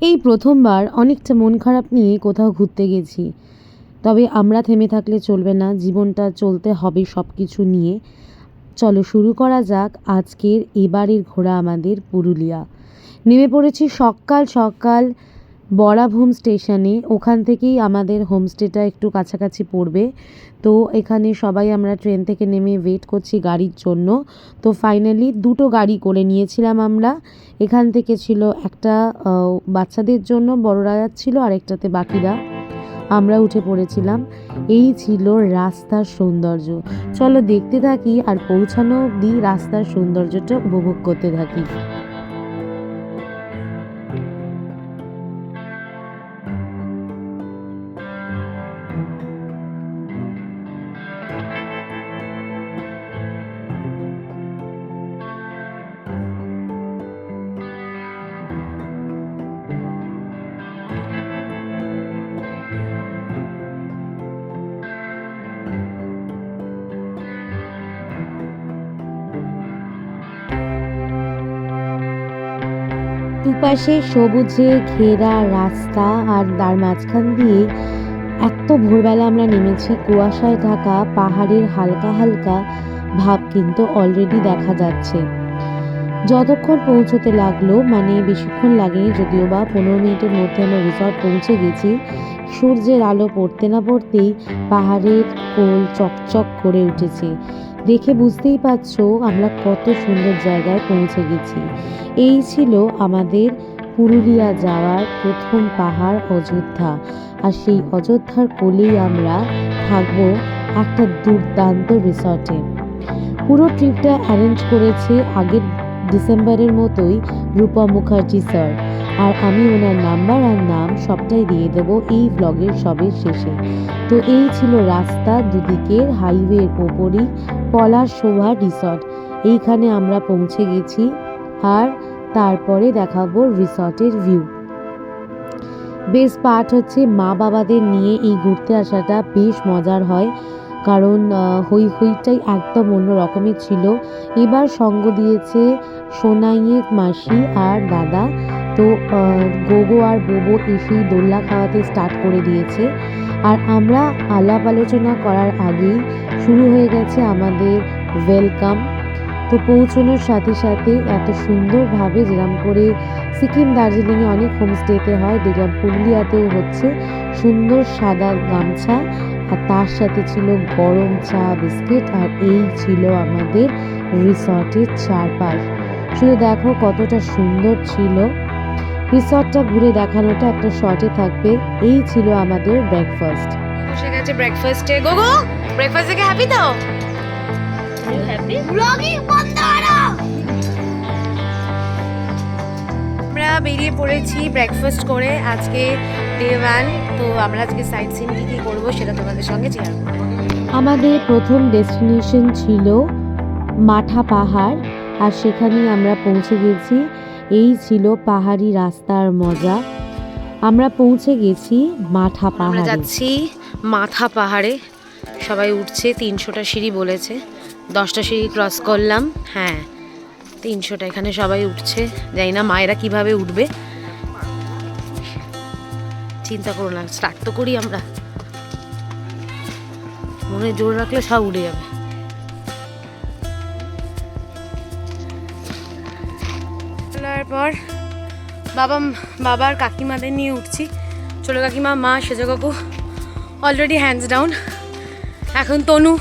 এই প্রথমবার অনেকটা মন খারাপ নিয়ে কোথাও ঘুরতে গেছি। তবে আমরা থেমে থাকলে চলবে না, জীবনটা চলতে হবে সব কিছু নিয়ে। চলো শুরু করা যাক আজকের এবারের ঘোরা আমাদের পুরুলিয়া। নেমে পড়েছি সকাল সকাল বরাভূম স্টেশনে, ওখান থেকেই আমাদের হোমস্টেটা একটু কাছাকাছি পড়বে। তো এখানে সবাই আমরা ট্রেন থেকে নেমে ওয়েট করছি গাড়ির জন্য। তো ফাইনালি দুটো গাড়ি করে নিয়েছিলাম আমরা। এখান থেকে ছিল একটা বাচ্চাদের জন্য বড়রা যাচ্ছিল আরেকটাতে বাকিরা। আমরা উঠে পড়েছিলাম। এই ছিল রাস্তার সৌন্দর্য। চলো দেখতে থাকি আর পৌঁছানো অবধি রাস্তার সৌন্দর্যটা উপভোগ করতে থাকি। দুপাশে সবুজে ঘেরা রাস্তা আর তার মাঝখান দিয়ে এত ভোরবেলা আমরা নেমেছি, কুয়াশায় ঢাকা, পাহাড়ের হালকা হালকা ভাব কিন্তু অলরেডি দেখা যাচ্ছে। যতক্ষণ পৌঁছতে লাগল মানে বেশিক্ষণ লাগেনি যদিও বা পনেরো মিনিটের মধ্যে আমরা রিসর্ট পৌঁছে গেছি, সূর্যের আলো পড়তে না পড়তেই পাহাড়ের কোল চকচক করে উঠেছে। দেখে বুঝতেই পারছ আমরা কত সুন্দর জায়গায় পৌঁছে গেছি। এই ছিল আমাদের পুরুলিয়া যাওয়ার প্রথম পাহাড় অযোধ্যা। আর সেই অযোধ্যার কোলেই আমরা থাকব একটা দুর্দান্ত রিসর্টে পুরো ট্রিপটা অ্যারেঞ্জ করেছে আগের ডিসেম্বরের মতোই রূপা মুখার্জি স্যার আর আমি ওনার নাম্বার আর নাম সবটাই দিয়ে দেবো এই ব্লগের সবের শেষে। তো এই ছিল রাস্তা দুদিকের হাইওয়ের ওপরই পলাশ শোভা রিসর্ট। এইখানে আমরা পৌঁছে গেছি আর তারপরে দেখাবো রিসর্টের ভিউ। বেশ পার্ট হচ্ছে মা বাবাদের নিয়ে এই ঘুরতে আসাটা বেশ মজার হয়, কারণ হই হইটাই একদম অন্য রকমের ছিল। এবার সঙ্গ দিয়েছে সোনাইয়ের মাসি আর দাদা। তো গোগো আর বোবো এসেই দোল্লা খাওয়াতে স্টার্ট করে দিয়েছে। আর আমরা আলাপ আলোচনা করার আগেই শুরু হয়ে গেছে আমাদের ওয়েলকাম তো পৌঁছানোর সাথে সাথে এত সুন্দরভাবে যেরকম করে সিকিম, দার্জিলিংয়ে অনেক হোমস্টেতে হয়, দেখলাম পুরুলিয়াতেও হচ্ছে সুন্দর সাদা গামছা আর তার সাথে ছিল গরম চা, বিস্কিট আর এই ছিল আমাদের রিসর্টের চারপাশ। শুধু দেখো কতটা সুন্দর ছিল। রিসর্টটা ঘুরে দেখানোটা একটা শর্টে থাকবে। এই ছিল আমাদের ব্রেকফাস্ট বসে গেছে ব্রেকফাস্টে গোগো ব্রেকফাস্ট থেকে হ্যাপি তো? আমরা বেরিয়ে পড়েছি ব্রেকফাস্ট করে আজকে ডে ওয়ান তো আমরা আজকে সাইট সিন কী কী করব সেটা তোমাদের সঙ্গে শেয়ার করব। আমাদের প্রথম ডেস্টিনেশন ছিল মাঠা পাহাড় আর সেখানেই আমরা পৌঁছে গেছি। এই ছিল পাহাড়ি রাস্তার মজা। আমরা পৌঁছে গেছি আমরা পাহাড়ে। যাচ্ছি মাথা পাহাড়ে। সবাই উঠছে তিনশোটা সিঁড়ি বলেছে। দশটা সিঁড়ি ক্রস করলাম হ্যাঁ। তিনশোটা এখানে সবাই উঠছে। জানি না মায়েরা কীভাবে উঠবে। চিন্তা করো না স্টার্ট তো করি আমরা। মনে জোর রাখলে সব উড়ে যাবে। তোলার পর বাবা বাবার কাকিমাদের নিয়ে উঠছি। ছোটো কাকিমা, মা সেজো কাকু অলরেডি হ্যান্ডস ডাউন এখন তনু,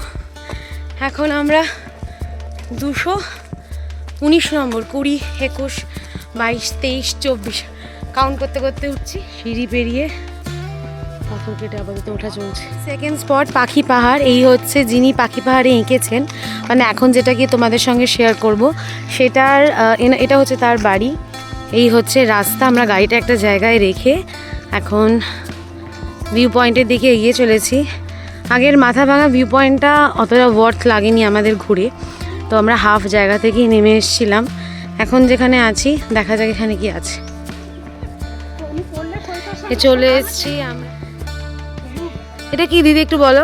এখন আমরা দুশো উনিশ নম্বর, কুড়ি, একুশ, বাইশ, তেইশ, চব্বিশ। কাউন্ট করতে করতে উঠছি, সিঁড়ি পেরিয়ে পাথর কেটে আপাতত ওঠা চলছে। সেকেন্ড স্পট পাখি পাহাড়। এই হচ্ছে যিনি পাখি পাহাড়ে এঁকেছেন। মানে এখন যেটা গিয়ে তোমাদের সঙ্গে শেয়ার করব সেটার এটা হচ্ছে তার বাড়ি। এই হচ্ছে রাস্তা। আমরা গাড়িটা একটা জায়গায় রেখে এখন ভিউ পয়েন্টের দিকে এগিয়ে চলেছি। আগের মাথা ভাঙা ভিউ পয়েন্টটা অতটা ওয়ার্থ লাগেনি আমাদের ঘুরে। তো আমরা হাফ জায়গা থেকেই নেমে এসেছিলাম। এখন যেখানে আছি দেখা যাক এখানে কি আছে। চলে এসেছি আমরা। এটা কি দিদি একটু বলো?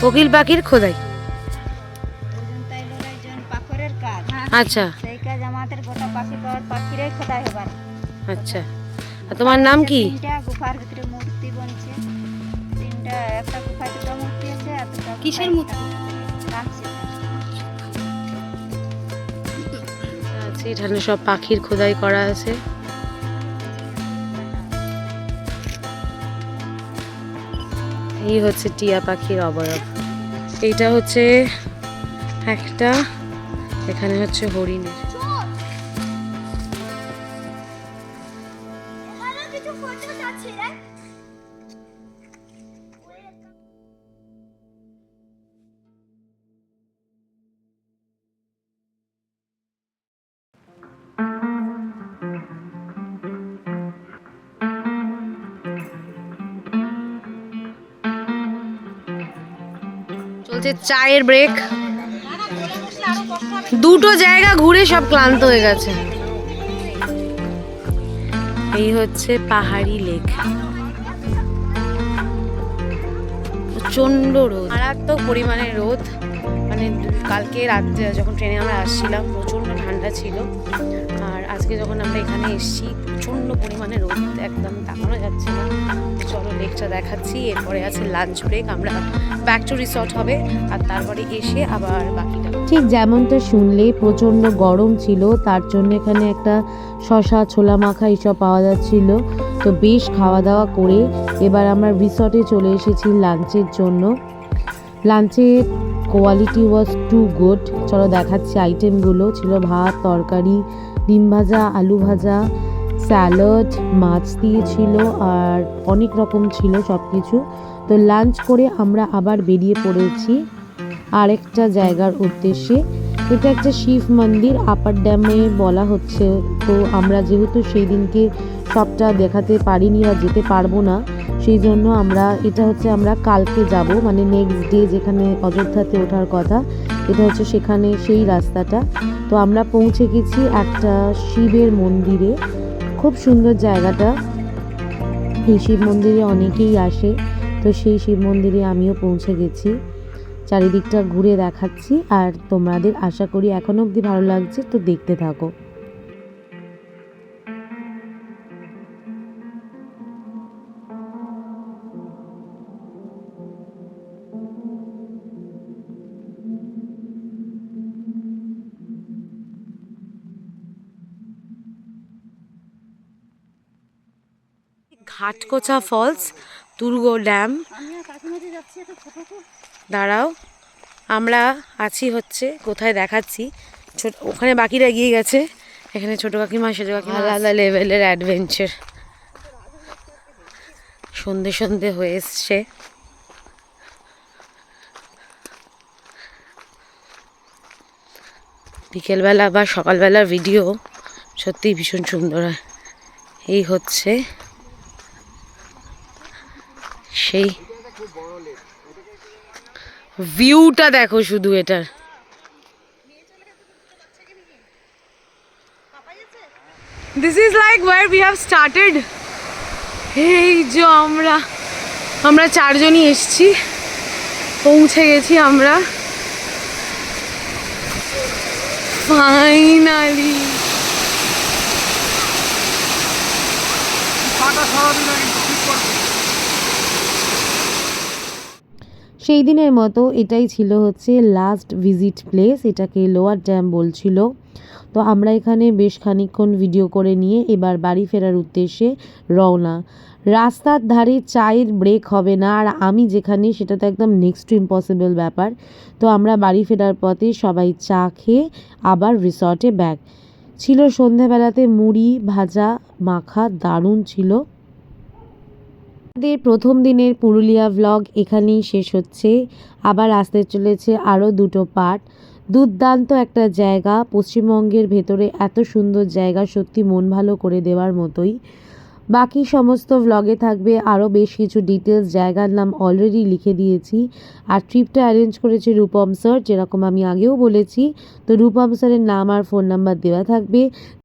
কোকিল পাখির খোদাই। আচ্ছা। আচ্ছা। তোমার নাম কি? কিসের মূর্তি? আছে এখানে সব পাখির খোদাই করা আছে। এই হচ্ছে টিয়া পাখির অবয়ব। এইটা হচ্ছে একটা এখানে হচ্ছে হরিণের। চলছে চায়ের ব্রেক দুটো জায়গা ঘুরে সব ক্লান্ত হয়ে গেছে। এই হচ্ছে পাহাড়ি লেক। প্রচণ্ড রোদ। মারাত্মক পরিমাণে রোদ। মানে কালকে রাত্রে যখন ট্রেনে আমরা আসছিলাম প্রচণ্ড ঠান্ডা ছিল। আর আজকে যখন আমরা এখানে এসেছি, প্রচণ্ড পরিমাণে রোদ, একদম তাকানো যাচ্ছে না। চলো লেকটা দেখাচ্ছি। এরপরে আছে লাঞ্চ ব্রেক। আমরা ব্যাক টু রিসর্ট হবে, আর তারপরে এসে আবার বাকিটা ঠিক যেমনটা শুনলে, প্রচণ্ড গরম ছিল, তার জন্য এখানে একটা শশা ছোলা মাখা এইসব পাওয়া যাচ্ছিল। তো বেশ খাওয়া দাওয়া করে এবার আমরা রিসর্টে চলে এসেছি লাঞ্চের জন্য। লাঞ্চের কোয়ালিটি ওয়াজ টু গুড চলো দেখাচ্ছি আইটেমগুলো ছিল ভাত, তরকারি, ডিম ভাজা, আলু ভাজা স্যালাড মাছ দিয়ে ছিল আর অনেক রকম ছিল সব কিছু তো লাঞ্চ করে আমরা আবার বেরিয়ে পড়েছি আরেকটা জায়গার উদ্দেশ্যে। এটা একটা শিব মন্দির আপার ড্যামে বলা হচ্ছে। তো আমরা যেহেতু সেই দিনকে সবটা দেখাতে পারিনি বা যেতে পারব না, সেই জন্য আমরা, এটা হচ্ছে আমরা কালকে যাব মানে নেক্সট ডে যেখানে অযোধ্যাতে ওঠার কথা। এটা হচ্ছে সেখানে সেই রাস্তাটা। তো আমরা পৌঁছে গেছি একটা শিবের মন্দিরে। খুব সুন্দর জায়গাটা। এই শিব মন্দিরে অনেকেই আসে। তো সেই শিব মন্দিরে আমিও পৌঁছে গেছি। চারিদিকটা ঘুরে দেখাচ্ছি। আর তোমাদের আশা করি এখনও অবধি ভালো লাগছে, তো দেখতে থাকো। ঘাটকোচা ফলস দুর্গ ড্যাম। দাঁড়াও আমরা আছি হচ্ছে কোথায় দেখাচ্ছি। ছোট ওখানে বাকিরা গিয়ে গেছে। এখানে ছোট কাকিমা সেজো কাকিমা আলাদা লেভেলের অ্যাডভেঞ্চার সন্ধে সন্ধে হয়ে এসছে। বিকেলবেলা বা সকালবেলার ভিডিও সত্যিই ভীষণ সুন্দর হয়। এই হচ্ছে সেই ভিউটা দেখো শুধু এটার। This is like war we have started এই যে আমরা আমরা চারজনই এসছি। পৌঁছে গেছি আমরা। ফাইনালি সেই দিনের মতো এটাই ছিল হচ্ছে লাস্ট ভিজিট প্লেস এটাকে লোয়ার ড্যাম বলছিল। তো আমরা এখানে বেশ খানিকক্ষণ ভিডিও করে নিয়ে এবার বাড়ি ফেরার উদ্দেশ্যে রওনা। রাস্তার ধারে চায়ের ব্রেক হবে না, আর আমি যেখানে সেটা তো একদম নেক্সট টু ইম্পসিবল ব্যাপার। তো আমরা বাড়ি ফেরার পথে সবাই চা খেয়ে আবার রিসর্টে ব্যাক ছিল সন্ধেবেলাতে, মুড়ি ভাজা, মাখা দারুণ ছিল। আমাদের প্রথম দিনের পুরুলিয়া ভ্লগ এখানেই শেষ হচ্ছে। আবার আসতে চলেছে আরও দুটো পার্ট দুর্দান্ত একটা জায়গা, পশ্চিমবঙ্গের ভেতরে এত সুন্দর জায়গা, সত্যি মন ভালো করে দেওয়ার মতোই। বাকি সমস্ত ভ্লগে থাকবে আরও বেশ কিছু ডিটেলস জায়গার নাম অলরেডি লিখে দিয়েছি। আর ট্রিপটা অ্যারেঞ্জ করেছে রূপম স্যার যেরকম আমি আগেও বলেছি। তো রূপম স্যারের নাম আর ফোন নাম্বার দেওয়া থাকবে।